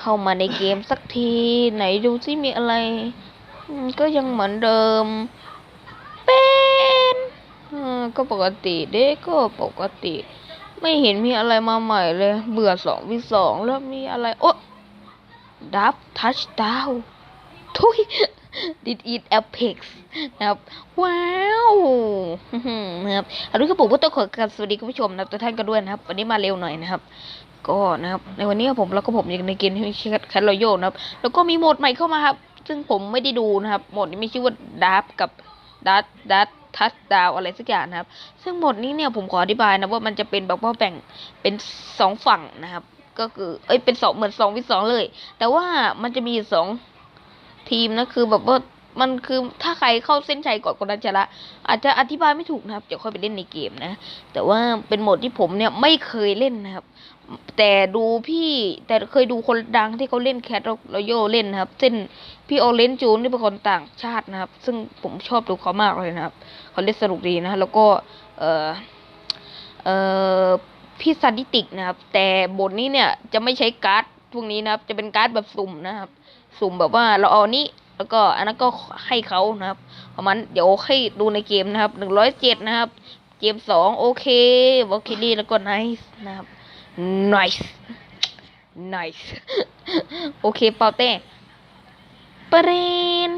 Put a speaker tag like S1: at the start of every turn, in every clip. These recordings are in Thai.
S1: เข้ามาในเกมสักที ไหนดูซิมีอะไร ก็ยังเหมือนเดิม เป็นก็ปกติเด็กก็ปกติ ไม่เห็นมีอะไรมาใหม่เลย เบื่อสองวิสองแล้วมีอะไร โอะดับทัชดาวทุย did it apex นะครับ ว้าวนะครับอันนี้ก็ผมก็ต้องขอการสวัสดีคุณผู้ชมนะทุกท่านกันด้วยนะครับ วันนี้มาเร็วหน่อยนะครับ ก็นะครับในวันนี้ผมแล้วก็ผมยังในเกมที่ชื่อแคทรอยัลนะครับ แล้วก็มีโหมดใหม่เข้ามาครับ ซึ่งผมไม่ได้ดูนะครับ โหมดนี้มีชื่อว่าดับกับดัตดัตทัชดาวอะไรสักอย่างนะครับ ซึ่งโหมดนี้เนี่ยผมขออธิบายนะว่ามันจะเป็นแบบว่าแบ่งเป็นสองฝั่งนะครับ ก็คือเอ้ยเป็นสองเหมือนสองวิสองเลย แต่ว่ามันจะมีสองทีมนะคือแบบว่ามันคือถ้าใครเข้าเส้นชัยก่อนคนนั้นจะละอาจจะอธิบายไม่ถูกนะครับเดี๋ยวค่อยไปเล่นในเกมนะ แต่ว่าเป็นโหมดที่ผมเนี่ยไม่เคยเล่นนะครับ แต่ดูพี่แต่เคยดูคนดังที่เขาเล่นแคทรอยัลเล่นนะครับเช่นพี่โอเลนจูนที่เป็นคนต่างชาตินะครับ ซึ่งผมชอบดูเขามากเลยนะครับเขาเล่นสนุกดีนะแล้วก็เออเออพี่ซาดิติกนะครับ แต่บทนี้เนี่ยจะไม่ใช้การ์ดพวกนี้นะครับ จะเป็นการ์ดแบบสุ่มนะครับ สุ่มแบบว่าเราเอานี้แล้วก็อันนั้นก็ให้เขานะครับประมาณเดี๋ยวให้ดูในเกมนะครับหนึ่งร้อยเจ็ดนะครับ เกมสองโอเควอลคิลี่แล้วก็ไนส์นะครับ nice nice โอเคเปาเต้ปเรน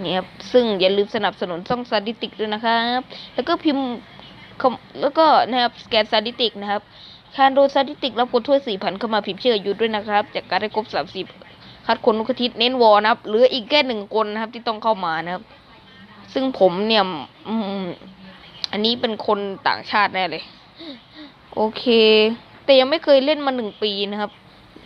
S1: เนี่ยครับซึ่งอย่าลืมสนับสนุนช่องซาดิติกด้วยนะครับ แล้วก็พิมพ์แล้วก็นะครับสแกนซาดิติกนะครับการโดนซาดิติกรับกดถ้วยสี่พันเข้ามาพิมพ์ชื่ออยู่ด้วยนะครับ จากการได้ครบสามสิบคัดคนทุกทิตย์เน้นวอนะครับ เหลืออีกแค่หนึ่งคนนะครับ ที่ต้องเข้ามานะครับ ซึ่งผมเนี่ยอืมอันนี้เป็นคนต่างชาติแน่เลย โอเค แต่ยังไม่เคยเล่นมาหนึ่งปีนะครับ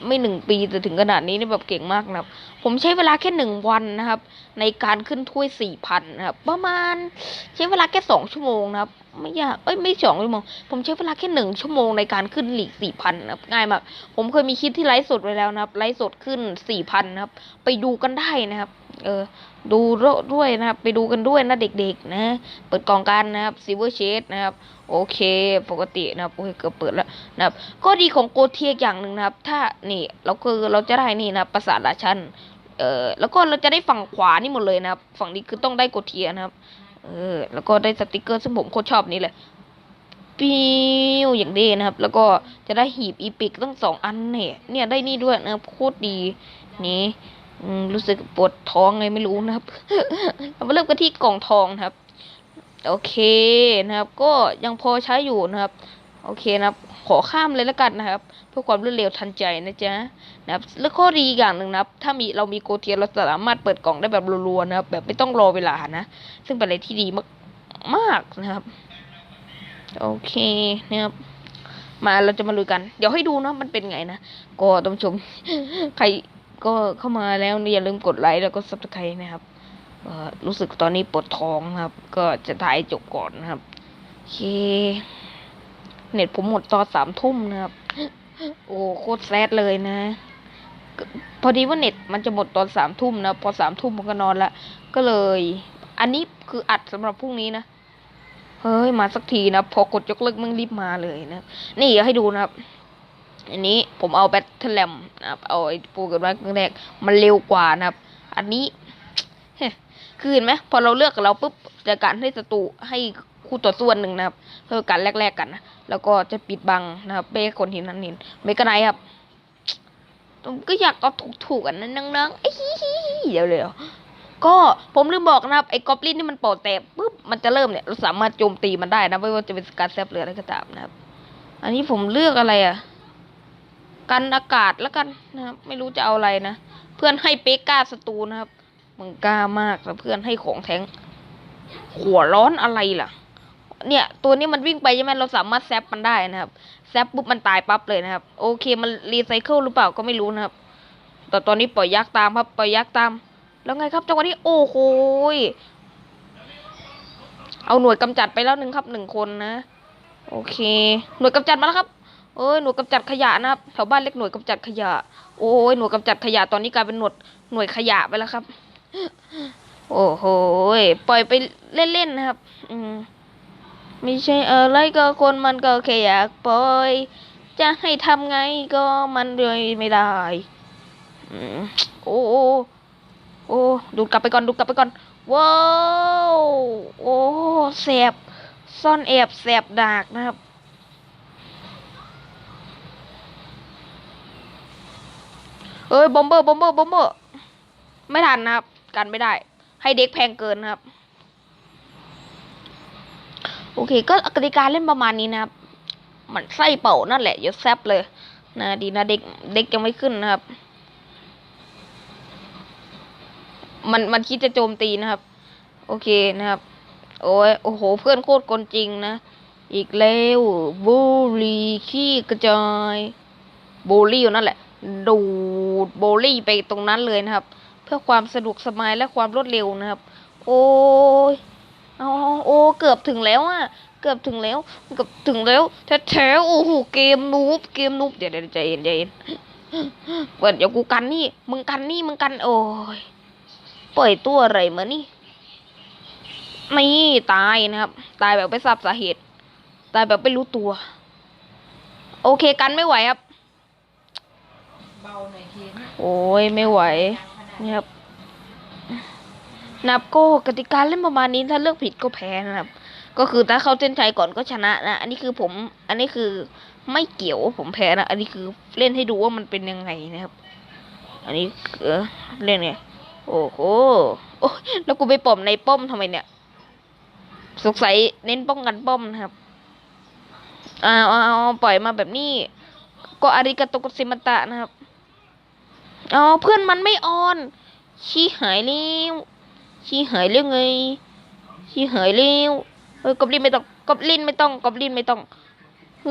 S1: ไม่หนึ่งปีแต่ถึงขนาดนี้นี่แบบเก่งมากนะครับ ผมใช้เวลาแค่หนึ่งวันนะครับ ในการขึ้นถ้วยสี่พันนะครับ ประมาณใช้เวลาแค่สองชั่วโมงนะครับ ไม่ยากเอ้ยไม่สองชั่วโมง ผมใช้เวลาแค่หนึ่งชั่วโมงในการขึ้นหลีกสี่พันนะครับง่ายมาก ผมเคยมีคลิปที่ไลฟ์สดไว้แล้วนะครับไลฟ์สดขึ้นสี่พันนะครับ ไปดูกันได้นะครับ เออ ดูด้วยนะครับ ไปดูกันด้วยนะเด็กๆนะ เปิดกล่องกันนะครับซิเวอร์เชดนะครับ โอเค ปกตินะครับโอเคเกือบเปิดแล้วนะครับ ก็ดีของโกเทียอย่างหนึ่งนะครับ ถ้านี่เราคือเราจะได้นี่นะประสาทราชันเอ่อแล้วก็เราจะได้ฝั่งขวานี่หมดเลยนะครับ ฝั่งนี้คือต้องได้โกเทียนะครับ เออ แล้วก็ได้สติกเกอร์ซึ่งผมโคตรชอบนี่เลยปิ้วอย่างดีนะครับ แล้วก็จะได้หีบอีพิกตั้งสองอันเนี่ย เนี่ยได้นี่ด้วยนะครับโคตรดีนี่ รู้สึกปวดท้องไงไม่รู้นะครับเรามาเริ่มกันที่กล่องทองนะครับ โอเคนะครับ ก็ยังพอใช้อยู่นะครับ โอเคนะครับ ขอข้ามเลยแล้วกันนะครับ เพื่อความรวดเร็วทันใจนะจ๊ะนะครับ แล้วข้อดีอย่างหนึ่งนะครับ ถ้ามีเรามีโกเทียเราสามารถเปิดกล่องได้แบบรัวๆนะครับ แบบไม่ต้องรอเวลานะ ซึ่งเป็นอะไรที่ดีมากมากนะครับ โอเคนะครับมาเราจะมาลุยกัน เดี๋ยวให้ดูนะมันเป็นไงนะก็ต้องชม ใคร ก็เข้ามาแล้วอย่าลืมกดไลค์แล้วก็ซับสไครต์นะครับรู้สึกตอนนี้ปวดท้องครับ ก็จะถ่ายจบก่อนนะครับโอเค เน็ตผมหมดตอนสามทุ่มนะครับ โอ้โคตรแซดเลยนะ พอดีว่าเน็ตมันจะหมดตอนสามทุ่มนะ พอสามทุ่มผมก็นอนละ ก็เลย อันนี้คืออัดสำหรับพรุ่งนี้นะ เฮ้ย มาสักทีนะ พอกดยกเลิกมึงรีบมาเลยนะ นี่ให้ดูนะครับ อันนี้ผมเอาแบตเทอร์แลมนะครับ เอาไอ้ปูกันมาครั้งแรกมันเร็วกว่านะครับ อันนี้คือเห็นไหมพอเราเลือกเราปุ๊บจะการให้ศัตรูให้คู่ต่อสู้อันหนึ่งนะครับเพื่อการแลกๆกันนะแล้วก็จะปิดบังนะครับไม่ให้คนเห็นนั้นเห็นไม่กะไรครับผมก็อยากเอาถูกๆกันนะนังๆไอ้ฮิฮิฮิเดี๋ยวเดี๋ยก็ผมลืมบอกนะครับ ไอ้กอบลินที่มันปอดแตกปุ๊บมันจะเริ่มเนี่ยเราสามารถโจมตีมันได้นะไม่ว่าจะเป็นการแซบเรืออะไรก็ตามนะครับ อันนี้ผมเลือกอะไรอะ กันอากาศแล้วกันนะครับ ไม่รู้จะเอาอะไรนะ เพื่อนให้เปก้าสตูนะครับ มึงกล้ามากแล้วเพื่อนให้ของแทงหัวร้อนอะไรล่ะ เนี่ยตัวนี้มันวิ่งไปใช่ไหมเราสามารถแซปมันได้นะครับ แซปปุ๊บมันตายปั๊บเลยนะครับ โอเคมันรีไซเคิลหรือเปล่าก็ไม่รู้นะครับ แต่ตอนนี้ปล่อยยักษ์ตามครับ ปล่อยยักษ์ตาม แล้วไงครับจังหวะนี้โอ้โหยเอาหน่วยกำจัดไปแล้วหนึ่งครับหนึ่งคนนะ โอเค หน่วยกำจัดมาแล้วครับ เอ้ยหน่วยกำจัดขยะนะครับแถวบ้านเล็กหน่วยกำจัดขยะ โอ้ยหน่วยกำจัดขยะตอนนี้กลายเป็นหน่วยหน่วยขยะไปแล้วครับ โอ้โหปล่อยไปเล่นๆนะครับ อืมไม่ใช่อะไรก็คนมันก็แค่อยากปล่อย จะให้ทำไงก็มันเลยไม่ได้อืมโอ้โอ้โอ้ดูกลับไปก่อนดูกลับไปก่อนว้าวโอ้แสบซ่อนแอบแสบดากนะครับ เอ้ยบอมเบอร์บอมเบอร์บอมเบอร์ไม่ทันนะครับ กันไม่ได้ ให้เด็กแพงเกินครับ โอเค ก็กติกาเล่นประมาณนี้นะครับ มันไส้เป่านั่นแหละอย่าแซบเลย นะดีนะเด็กเด็กยังไม่ขึ้นนะครับ มันมันคิดจะโจมตีนะครับ โอเคนะครับ โอ้ยโอ้โห เพื่อนโคตรกลจริงนะ อีกแล้วบูลลี่ขี้กระจายบูลลี่อยู่นั่นแหละ ดูดโบลี่ไปตรงนั้นเลยนะครับ เพื่อความสะดวกสบายและความรวดเร็วนะครับ โอ้ยเอาโอ้เกือบถึงแล้วอะเกือบถึงแล้วเกือบถึงแล้วแท้ๆโอ้โหเกมนูบเกมนูบเดี๋ยวเดี๋ยวใจเย็นใจเย็นเปิดเดี๋ยวกูกันนี่ มึงกันนี่มึงกัน โอ้ยปล่อยตัวอะไรมานี่นี่ตายนะครับ ตายแบบไม่ทราบสาเหตุ ตายแบบไม่รู้ตัว โอเคกันไม่ไหวครับ
S2: เบาหน่อยทีนะ
S1: โอ้ยไม่ไหวนี่ครับนับก็กติกาเล่นประมาณนี้ถ้าเลือกผิดก็แพ้นะครับ ก็คือถ้าเขาเส้นชัยก่อนก็ชนะนะอันนี้คือผม อันนี้คือไม่เกี่ยวว่าผมแพ้นะอันนี้คือเล่นให้ดูว่ามันเป็นยังไงนะครับ อันนี้เออเล่นไงโอ้โหโอ้แล้วกูไปป้อมในป้อมทำไมเนี่ยสงสัยเน้นป้องกันป้อมนะครับอ่าเอาปล่อยมาแบบนี้ ก็อาริกาโตโกซิมันตะนะครับ อ๋อเพื่อนมันไม่ออน ชี้หายแล้วชี้หายแล้วไงชี้หายแล้วเฮ้ยกบลินไม่ต้องกบลินไม่ต้องกบลินไม่ต้องเอ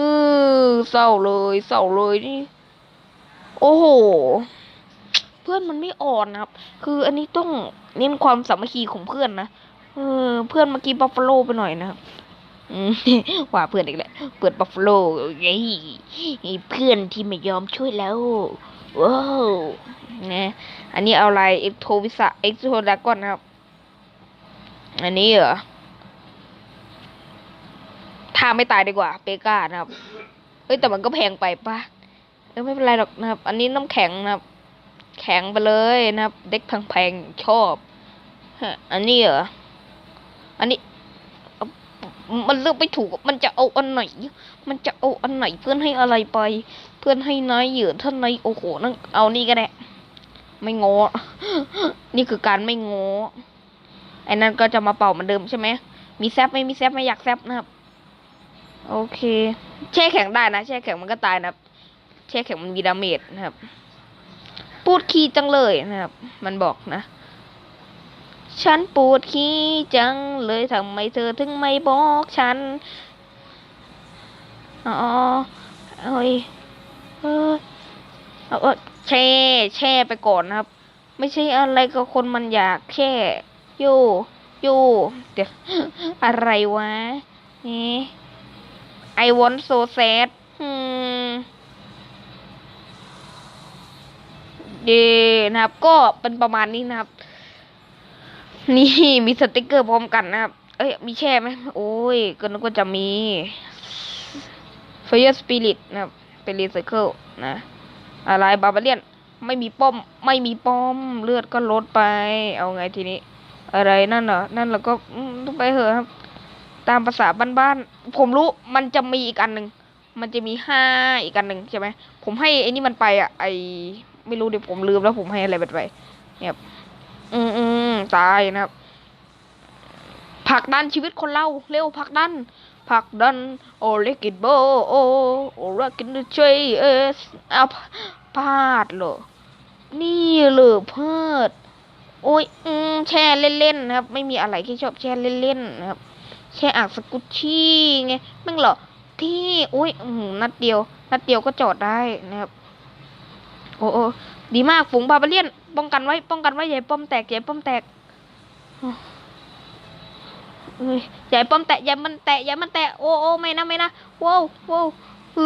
S1: อเศร้าเลยเศร้าเลยนี่ โอ้โหเพื่อนมันไม่อ่อนนะครับ คืออันนี้ต้องเน้นความสามัคคีของเพื่อนนะเออเพื่อนเมื่อกี้บัฟฟาโลไปหน่อยนะครับว่าเพื่อนอีกแล้วเปิดบัฟฟาโลเย้เพื่อนที่ไม่ยอมช่วยแล้ว ว้าวนะอันนี้เอาอะไรเอ็กโทวิสะเอ็กโทดากอนนะครับ อันนี้เหรอถ้าไม่ตายดีกว่าเปกานะครับ เฮ้ยแต่มันก็แพงไปปะเออไม่เป็นไรหรอกนะครับ อันนี้น้ำแข็งนะครับ แข็งไปเลยนะครับ เด็กแพงๆชอบฮะอันนี้เหรอ อันนี้ มันเลือกไม่ถูก มันจะเอาอันไหน มันจะเอาอันไหนเพื่อนให้อะไรไป เพื่อนให้นายเหยื่อท่านนายโอ้โหนั่นเอานี่ก็ได้ ไม่งอ นี่คือการไม่งอไอ้นั่นก็จะมาเป่าเหมือนเดิมใช่ไหมมีแซบไม่มีแซบไม่อยากแซบนะครับ โอเค แช่แข็งได้นะ แช่แข็งมันก็ตายนะครับ แช่แข็งมันมีดาเมจนะครับ ปูดขี้จังเลยนะครับ มันบอกนะ ฉันปวดขี้จังเลยทำไมเธอถึงไม่บอกฉัน อ๋อเอ้ย เออเออแช่แช่ไปก่อนนะครับ ไม่ใช่อะไรก็คนมันอยากแช่โยโยเดี๋ยวอะไรวะ นี่ I want so sad อืมดีนะครับ ก็เป็นประมาณนี้นะครับ นี่มีสติกเกอร์พร้อมกันนะครับ เอ้ย มีแช่ไหมโอ้ยก็นึกว่าจะมี Fire Spirit นะครับ เป็นรีไซเคิลนะ อะไรบาบาเลียนไม่มีป้อมไม่มีป้อมเลือดก็ลดไป เอาไงทีนี้ อะไรนั่นเหรอนั่นเราก็ต้องไปเถอะครับ ตามภาษาบ้านๆผมรู้มันจะมีอีกอันหนึ่งมันจะมีห้าอีกอันหนึ่งใช่ไหมผมให้ไอ้นี่มันไปอะไอไม่รู้เดี๋ยวผมลืมแล้วผมให้อะไรมันไปเนี่ยอืมอืมตายนะครับผักดันชีวิตคนเราเร็วผักดัน ผักดันโอเลกิดโบโอโอรักินเชยเอสเอาพลาดเหรอนี่เลยพลาดโอ้ยอืมแช่เล่นๆนะครับ ไม่มีอะไรที่ชอบแช่เล่นๆนะครับ แช่อ่างสกุชชี่ไงแม่งเหรอที่โอ้ยอืมนัดเดียว นัดเดียวก็จอดได้นะครับ โอ้โอดีมากฝูงบาบาเลียน ป้องกันไว้ ป้องกันไว้ให้ป้อมแตกให้ป้อมแตก อย่าป้อมแตกอย่ามันแตกอย่ามันแตกโอ้โอ้ไม่นะไม่นะว้าวว้าวเอ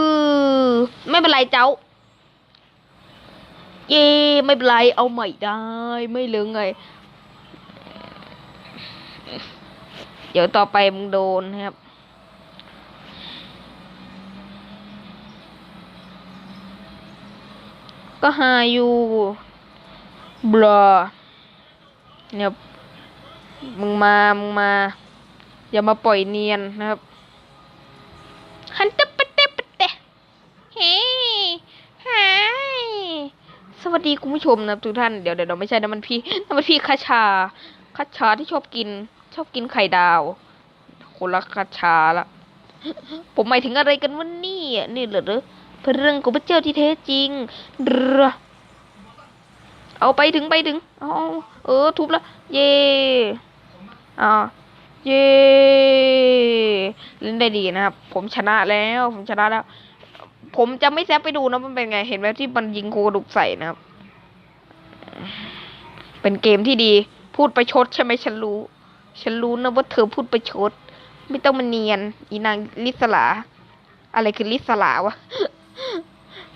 S1: อไม่เป็นไรเจ้า เย่ไม่เป็นไรเอาใหม่ได้ ไม่เหลืองไงเดี๋ยวต่อไปมึงโดนนะครับก็หาอยู่บลอเนี่ยมึงมา มึงมา อย่ามาปล่อยเนียนนะครับฮันเตปะเตปะเตะเฮ้หายสวัสดีคุณผู้ชมนะทุกท่าน เดี๋ยวเดี๋ยวไม่ใช่นะมันพี่นั่นมันพี่คาชาคาชาที่ชอบกิน ชอบกินไข่ดาว คนละคาชาละ ผมหมายถึงอะไรกันวะนี่นี่เหรอเด้อพระเรื่องของพระเจ้าที่แท้จริงเรือเอาไปถึงไปถึง เอาเออทุบละ เย่อ่า เย่เล่นได้ดีนะครับ ผมชนะแล้ว ผมชนะแล้ว ผมจะไม่แซบไปดูนะมันเป็นไง เห็นไหมที่มันยิงโคกระดูกใส่นะครับ เป็นเกมที่ดี พูดไปชดใช่ไหมฉันรู้ ฉันรู้นะว่าเธอพูดไปชด ไม่ต้องมาเนียน อีนางลิสลา อะไรคือลิสลาวะ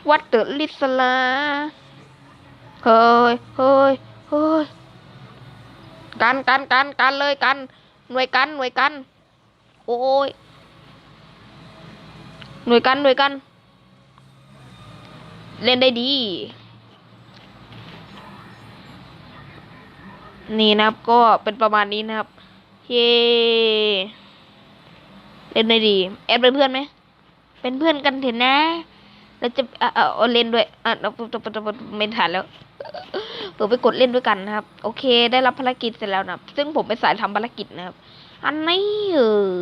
S1: วัดเดอะลิสลา เฮ้ย เฮ้ย เฮ้ย กันกันกันกันเลยกัน หน่วยกันหน่วยกัน โอ้ยหน่วยกันหน่วยกัน เล่นได้ดี นี่นะครับก็เป็นประมาณนี้นะครับ เย้เล่นได้ดี แอดเป็นเพื่อนไหม เป็นเพื่อนกันเถอะนะ แล้วจะเออเอาเล่นด้วยอะเราไม่ทันแล้ว เปิดไปกดเล่นด้วยกันนะครับ โอเค ได้รับภารกิจเสร็จแล้วนะซึ่งผมเป็นสายทำภารกิจนะครับ อันนี้เออ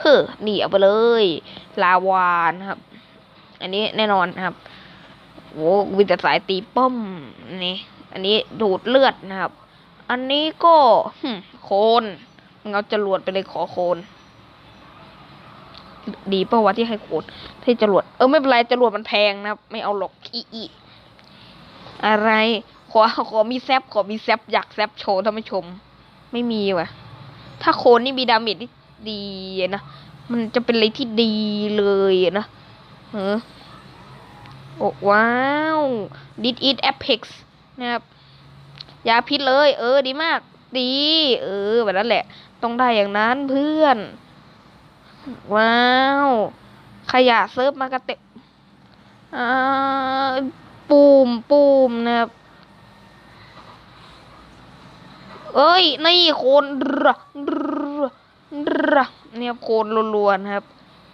S1: เฮ้อนี่เอาไปเลย ลาวานครับ อันนี้แน่นอนนครับโว้วิแต่สายตีป้อมนี่อันนี้ดูดเลือดนะครับ อันนี้ก็โคนมึงเอาจรวดไปเลยขอโคนดีเปล่าวะที่ให้โคนที่จรวด เออไม่เป็นไรจรวดมันแพงนะครับ ไม่เอาหรอกอีอีอะไร ขอขอมีแซบขอมีแซบอยากแซบโชว์ท่านผู้ชม ไม่มีว่ะ ถ้าโคนนี่มีดาเมจที่ดีนะ มันจะเป็นอะไรที่ดีเลยนะเออโอ้ว้าว did it apex นะครับยาพิษเลย เออ ดีมาก ดี เออแบบนั้นแหละ ต้องได้อย่างนั้นเพื่อน ว้าว ขยะเซิร์ฟมากระเตะอ่าปูมปูมนะครับ เอ้ยนี่โคนระระเนี่ยโคนรัวๆนะครับ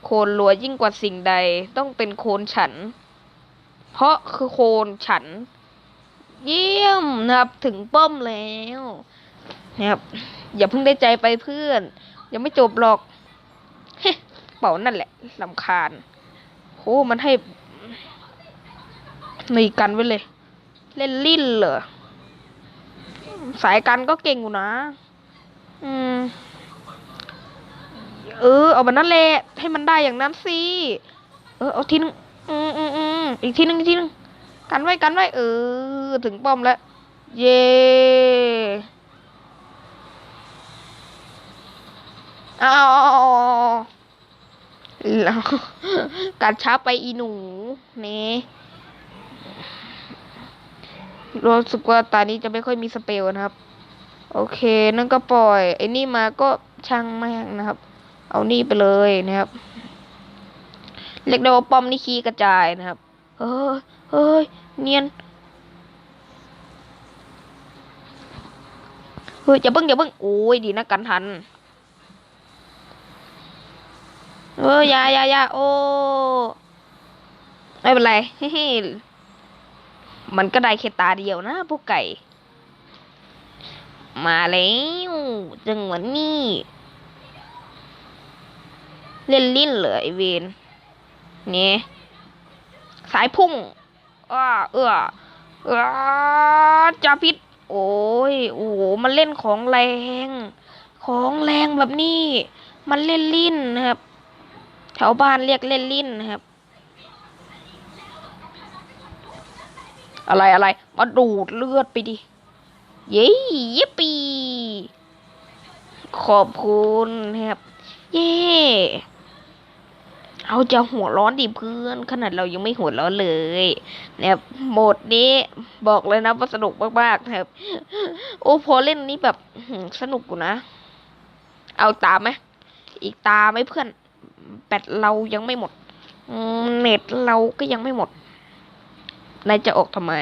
S1: โคนรัวยิ่งกว่าสิ่งใด ต้องเป็นโคนฉัน เพราะคือโคนฉัน เยี่ยมนะครับถึงป้อมแล้วนะครับอย่าเพิ่งได้ใจไปเพื่อน ยังไม่จบหรอกเฮ้เป่านั่นแหละลำคาญโหมันให้หนีกันไว้เลย เล่นลิ้นเหรอ สายกันก็เก่งอยู่นะ อืม เออ เอาแบบนั้นแหละ ให้มันได้อย่างนั้นสิ เออ เอาทีนึงอืมอืมอืมอีกทีนึงอีกทีนึง กันไว้กันไว้เออ ถึงป้อมแล้ว เย่เอาเอแล้วการช้าไปอีหนูนี่ รู้สึกว่าตานี้จะไม่ค่อยมีสเปลนะครับ โอเค นั่นก็ปล่อย ไอ้นี่มาก็ช่างแม่งนะครับ เอานี่ไปเลยนะครับเรียกได้ว่าป้อมนี่ขี้กระจายนะครับ เฮ้ยเฮ้ยเนียนเฮ้ยอย่าเบิ้งอย่าเบิ้งโอ้ยดีนะกันทันเอออยายายาโอ้ไม่เป็นไรเฮ้ มันก็ได้แค่ตาเดียวนะพวกไก่ มาแล้วจังหวะนี้เล่นลิ้นเหรอไอเวนนี่สายพุ่งอ้าเอื้อเอื้อจาพิษ โอ้ยโอ้โหมันเล่นของแรง ของแรงแบบนี้ มันเล่นลิ้นนะครับแถวบ้านเรียกเล่นลิ้นนะครับ อะไรอะไรมาดูดเลือดไปดิเย้ยิปปีขอบคุณนะครับ เย้เอาจะหัวร้อนดิเพื่อน ขนาดเรายังไม่หัวร้อนเลยนะครับโหมดนี้บอกเลยนะว่าสนุกมากๆนะครับ โอ้พอเล่นนี้แบบสนุกกูนะ เอาตามไหมอีกตาไหมเพื่อนแบตเรายังไม่หมดเน็ตเราก็ยังไม่หมด นายจะออกทำไม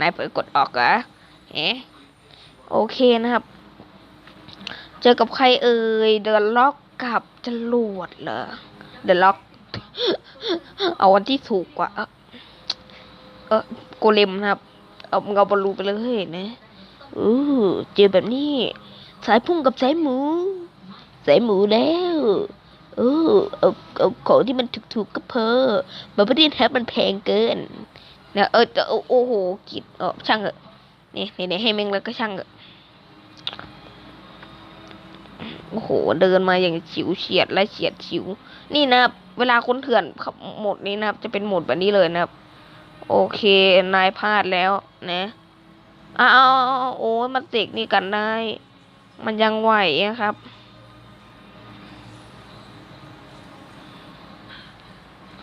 S1: นายเปิดกดออกเหรอเอ๊ะโอเคนะครับ เจอกับใครเอ่ย เดินล็อกกับจรวดเหรอ เดินล็อก เอาวันที่ถูกกว่า เออเออโกเลมนะครับ เอามึงเอาบอลลูไปเลยนะเออเจอแบบนี้ สายพุ่งกับสายหมู สายหมูแล้วเออเอาเอาของที่มันถูกๆก็เพอมาประเด็นแฮปมันแพงเกิน เนะเออแต่โอ้โหกิดเออช่างเถอะนี่นี่นี่ให้แม่งแล้วก็ช่างเถอะโอ้โห เดินมาอย่างฉิวเฉียดและเฉียดฉิว นี่นะครับเวลาคนเถื่อนขับหมดนี้นะครับ จะเป็นโหมดแบบนี้เลยนะครับ โอเคนายพลาดแล้วนะอ้าวโอ้ยมันเสกนี่กันได้ มันยังไหวนะครับ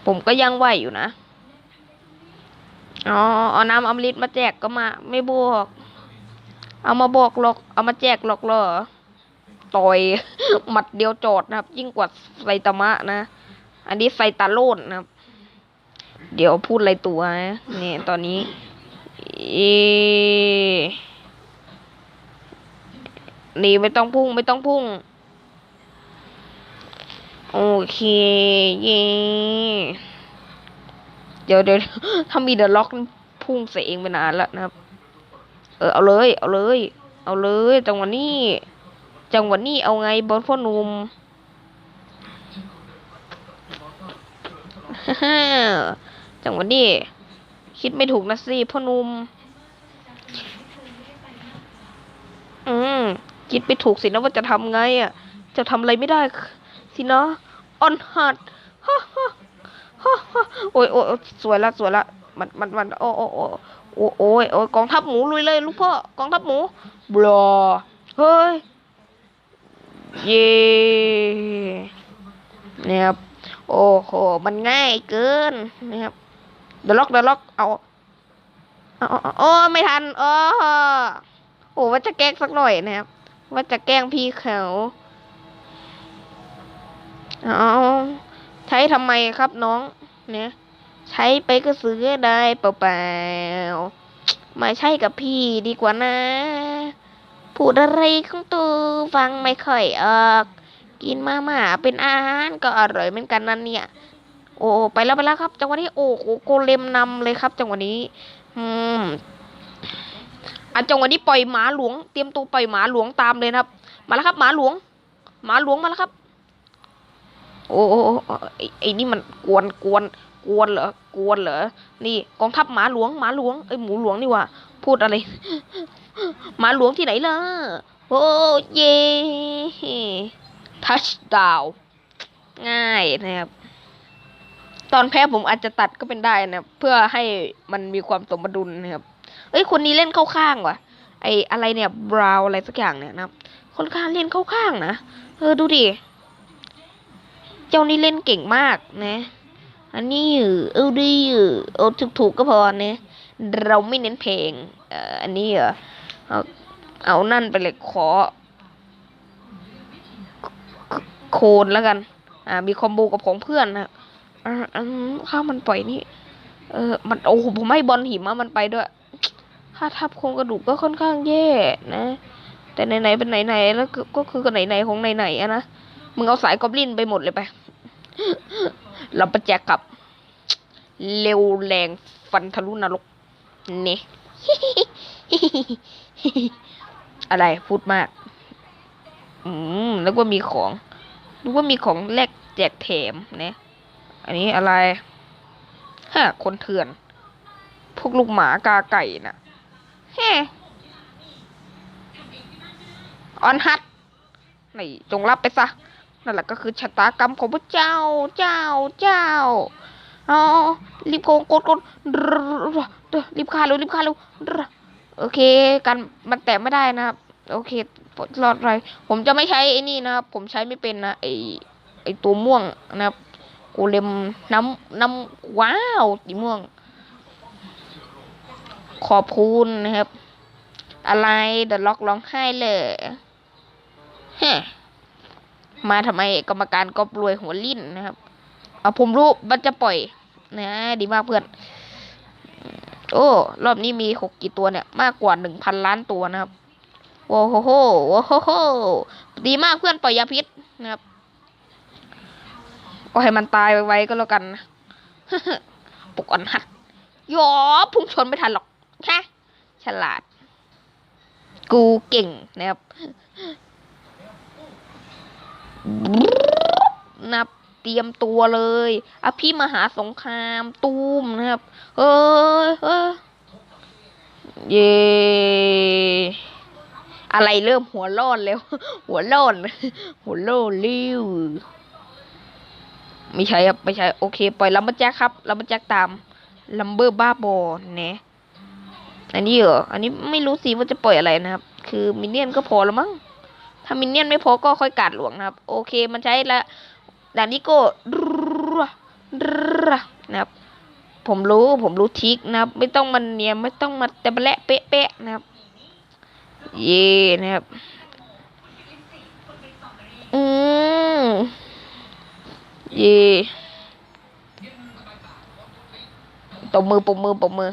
S1: ผมก็ยังไหวอยู่นะ อ๋อเอาน้ำอมฤตมาแจกก็มา ไม่บอก เอามาบอกหรอก เอามาแจกหรอกเหรอต่อยหมัดเดียวจอดนะครับ ยิ่งกว่าไซตามะนะ อันนี้ไซตาโลนนะครับ เดี๋ยวพูดอะไรตัวนะเนี่ยตอนนี้เอนี่ไม่ต้องพุ่งไม่ต้องพุ่ง โอเค เย่ เดี๋ยวเดี๋ยวถ้ามีเดอะล็อกพุ่งใส่เองไปนานแล้วนะครับ เออเอาเลย เอาเลย เอาเลยจังหวะนี้ จังหวะนี้เอาไงบอลพ่อหนุ่มจังหวะนี้ คิดไม่ถูกนะสิพ่อหนุ่มอืมคิดไม่ถูกสินะว่าจะทำไงอะ จะทำอะไรไม่ได้สินะออนหัดฮ่าฮ่า โอ้ยโอ้ยโอ้ยสวยละสวยละมันมันมันโอ้โอ้โอ้โอ้โอ้ยโอ้ยกองทัพหมูลุยเลยลูกพ่อกองทัพหมูบลอเฮ้ยเย่เนี่ยครับโอ้โหมันง่ายเกินนะครับเดี๋ยวล็อกเดี๋ยวล็อกเอาเอาเอาเอาโอ้ไม่ทันโอ้โอ้ว่าจะแกล้งสักหน่อยนะครับ ว่าจะแกล้งพี่เขาเอา ใช้ทำไมครับน้องเนี่ยใช้ไปก็ซื้อได้เปล่าๆมาใช่กับพี่ดีกว่านะ พูดอะไรของตูฟังไม่ค่อยออก กินมาม่าเป็นอาหารก็อร่อยเหมือนกันนั่นเนี่ย โอ้ไปแล้วไปแล้วครับ จังหวะนี้โอ้โหโกเลมนำเลยครับ จังหวะนี้ อืมอะจังหวะนี้ปล่อยหมาหลวง เตรียมตัวปล่อยหมาหลวงตามเลยนะครับ มาแล้วครับหมาหลวง หมาหลวงมาแล้วครับ โอ้โอ้ไอ้นี่มันกวนกวนกวนเหรอกวนเหรอ นี่กองทัพหมาหลวงหมาหลวงเอ้ยหมูหลวงนี่ว่าพูดอะไร หมาหลวงที่ไหนล่ะ โอ้เย่ทัชดาวง่ายนะครับ ตอนแพ้ผมอาจจะตัดก็เป็นได้นะเพื่อให้มันมีความสมดุลนะครับ เอ้ยคนนี้เล่นเข้าข้างว่ะ ไออะไรเนี่ยบราวอะไรสักอย่างเนี่ยนะครับ คนข้างเล่นเข้าข้างนะ เออดูดิ เจ้านี่เล่นเก่งมากนะ อันนี้เออดีเออถูกๆก็พอเนี่ยเราไม่เน้นเพลงเอ่ออันนี้เหรอเอาเอานั่นไปเลยขอ โคนแล้วกัน อ่า มีคอมโบกับของเพื่อนนะอ่าข้าวมันปล่อยนี่เออ มันโอ้โหผมให้บอลหิมะมันไปด้วยค่าทับโครงกระดูกก็ค่อนข้างแย่นะ แต่ไหนๆเป็นไหนๆแล้วก็ก็คือก็ไหนๆของไหนๆอะนะ มึงเอาสายกอบลินไปหมดเลยไป เราประแจกกับ เร็วแรงฟันทะลุนรกเนี่ยอะไรพูดมาก อืมแล้วก็มีของนึกว่ามีของแลกแจกแถมนะอันนี้อะไรฮะคนเถื่อน พวกลูกหมากาไก่น่ะแฮออนฮัตนี่จงรับไปซะ นั่นแหละก็คือชะตากรรมของพระเจ้าเจ้าเจ้าอ๋อรีบโกงกดกดรีบฆ่าเร็วรีบฆ่าเร็วโอเคกันมันแตะไม่ได้นะครับ โอเครอดไรผมจะไม่ใช้ไอ้นี่นะครับ ผมใช้ไม่เป็นนะไอไอตัวม่วงนะครับโกเลมน้ำน้ำว้าวสีม่วง ขอบคุณนะครับ อะไรเดอะล็อกร้องไห้เลยฮะ มาทำไมกรรมการก็รวยหัวลิ้นนะครับ เอาผมรู้มันจะปล่อยนะดีมากเพื่อน โอ้ รอบนี้มีหกกี่ตัวเนี่ย มากกว่าหนึ่งพันล้านตัวนะครับโว้โหโหโว้โหโหดีมากเพื่อนปล่อยยาพิษนะครับก็ให้มันตายไวๆก็แล้วกันนะปกอนหัดยอพุ่งชนไม่ทันหรอกฮะฉลาด กูเก่งนะครับ นับเตรียมตัวเลยอภิมหาสงครามตูมนะครับ เอ้ยเอ้ยเย่อะไรเริ่มหัวร้อนแล้ว หัวร้อน หัวโลนเร็วไม่ใช่ครับไม่ใช่โอเค ปล่อยลัมเบอร์แจ็คครับลัมเบอร์แจ็คตามลัมเบอร์บ้าบอนะอันนี้เหรอ อันนี้ไม่รู้สิว่าจะปล่อยอะไรนะครับ คือมินเนี่ยนก็พอแล้วมั้ง ถ้ามินเนี่ยนไม่พอก็ค่อยกาดหลวงนะครับ โอเคมันใช้ละด่านนี้ก็นะครับ ผมรู้ผมรู้ทิกนะครับ ไม่ต้องมันเนียไม่ต้องมาแต่แปะเป๊ะๆนะครับ เย่นะครับ อืมเย่ตบมือปมมือปมมือ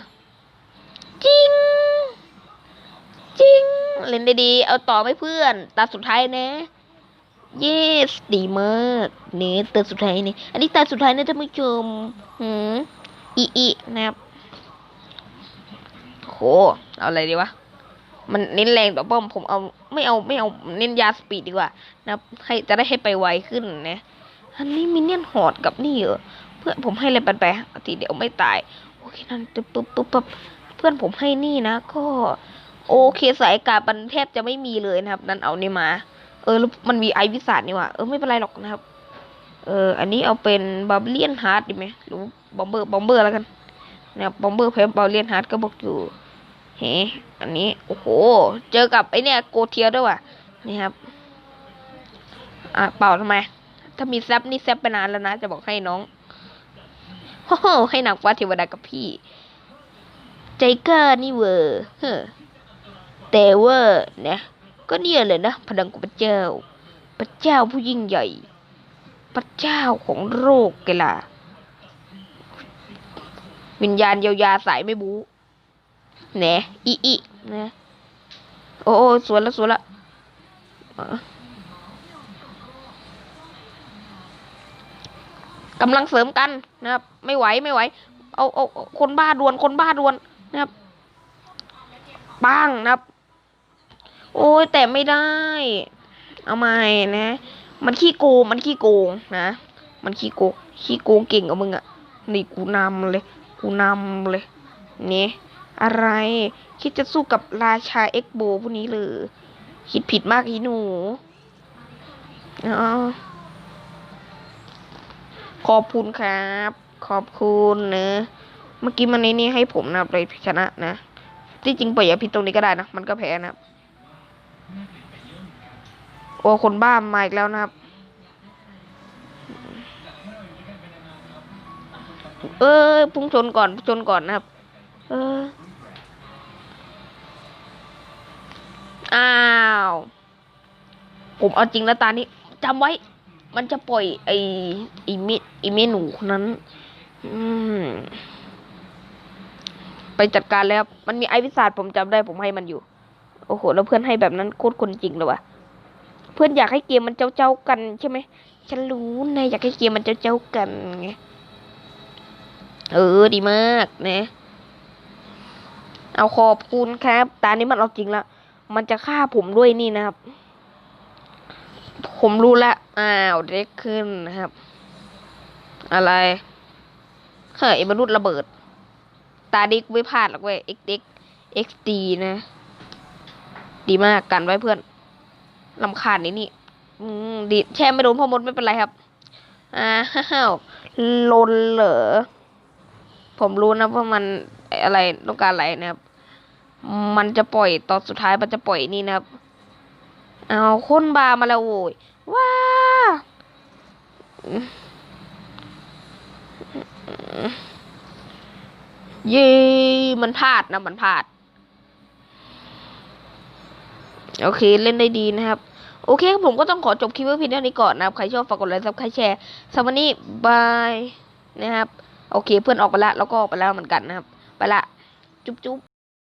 S1: จริง จริง เล่นได้ดี เอาต่อไหมเพื่อนตาสุดท้ายนะ yes ดีมากเนี่ยตาสุดท้ายนี่อันนี้ตาสุดท้ายนะท่านผู้ชมหืมอีอีนะครับโหเอาอะไรดีวะมันเน้นแรงต่อป้อมผมเอาไม่เอาไม่เอาเน้นยาสปีดดีกว่านะให้จะได้ให้ไปไวขึ้นนะอันนี้มินเนี่ยนหอดกับนี่เหรอเพื่อนผมให้อะไรไปไปทีเดียวไม่ตายโอเคนั่นปึ๊บปึ๊บปึ๊บเพื่อนผมให้นี่นะ ก็ โอเคสายอากาศมันแทบจะไม่มีเลยนะครับ นั่นเอานี่มา เออแล้วมันมีไอวิสาดนี่ว่าเออไม่เป็นไรหรอกนะครับ เอออันนี้เอาเป็นบาเลียนฮาร์ดดีไหมหรือบอมเบอร์บอมเบอร์แล้วกันนะครับบอมเบอร์เพลบาเลียนฮาร์ดก็บอกอยู่เฮอันนี้โอ้โห เจอกับไอเนี่ยโกเทียด้วยว่ะนี่ครับ อะเป่าทำไม ถ้ามีแซปนี่แซปไปนานแล้วนะ จะบอกให้น้องโอ้โหให้หนักฟ้าเทวดากับพี่ ใจเกล้านี่เวอร์เฮ้อ แต่ว่าเนี่ยก็เนี่ยเลยนะพลังของพระเจ้า พระเจ้าผู้ยิ่งใหญ่ พระเจ้าของโลกไงล่ะวิญญาณเยียวยาสายไม่บูแหนอีอีนะโอ้โอ้สวนละสวนละกำลังเสริมกันนะครับ ไม่ไหวไม่ไหว เอาเอาคนบ้าดวนคนบ้าดวนนะครับปังนะครับ โอ้ยแต่ไม่ได้ เอาไม่นะ มันขี้โกงมันขี้โกงนะ มันขี้โกงขี้โกงเก่งกว่ามึงอะนี่กูนำเลย กูนำเลยนี่อะไรคิดจะสู้กับราชาเอ็กโบพวกนี้เลยคิดผิดมากอีหนูอขอบคุณครับ ขอบคุณนะเมื่อกี้มันในนี้ให้ผมนะครับเลยชนะนะที่จริงปล่อยยาพิษตรงนี้ก็ได้นะ มันก็แพ้นะ โอ้คนบ้ามาอีกแล้วนะครับ เออพุ่งชนก่อนพุ่งชนก่อนนะครับ เอออ้าวผมเอาจริงแล้วตานี้จำไว้ มันจะปล่อยไอ้ไอ้เมไอ้เมนูนั้น อืมไปจัดการแล้วครับมันมีไอวิสาดผมจำได้ผมให้มันอยู่ โอ้โห แล้วเพื่อนให้แบบนั้นโคตรคนจริงเลยว่ะ เพื่อนอยากให้เกมมันเจ้าเจ้าๆกันใช่ไหมฉันรู้นายอยากให้เกมมันเจ้าเจ้าๆกันไงเออดีมากนะเอาขอบคุณครับ ตานี้มันเอาจริงละ มันจะฆ่าผมด้วยนี่นะครับ ผมรู้ละ อ้าวเด็กขึ้นนะครับ อะไรเฮ้ยมนุษย์ระเบิด ตาดิกไม่พลาดหรอกเว้ย x x x d นะ ดีมากกันไว้เพื่อน ลำคาญนี่นี่ดีแช่ไม่โดนพ่อมดไม่เป็นไรครับ อ้าวลนเหรอ ผมรู้นะว่ามันอะไรต้องการอะไรนะครับ มันจะปล่อยตอนสุดท้ายมันจะปล่อยนี่นะครับ เอาค้นบามาแล้วโว้ยว้าเย้มันพลาดนะ มันพลาด โอเคเล่นได้ดีนะครับ โอเคผมก็ต้องขอจบคลิปเพียงเท่านี้ก่อนนะครับ ใครชอบฝากกดไลค์ซับใครแชร์สำหรับวันนี้บายนะครับ โอเคเพื่อนออกไปละแล้วก็ออกไปแล้วเหมือนกันนะครับ ไปละ จุ๊บจุ๊บ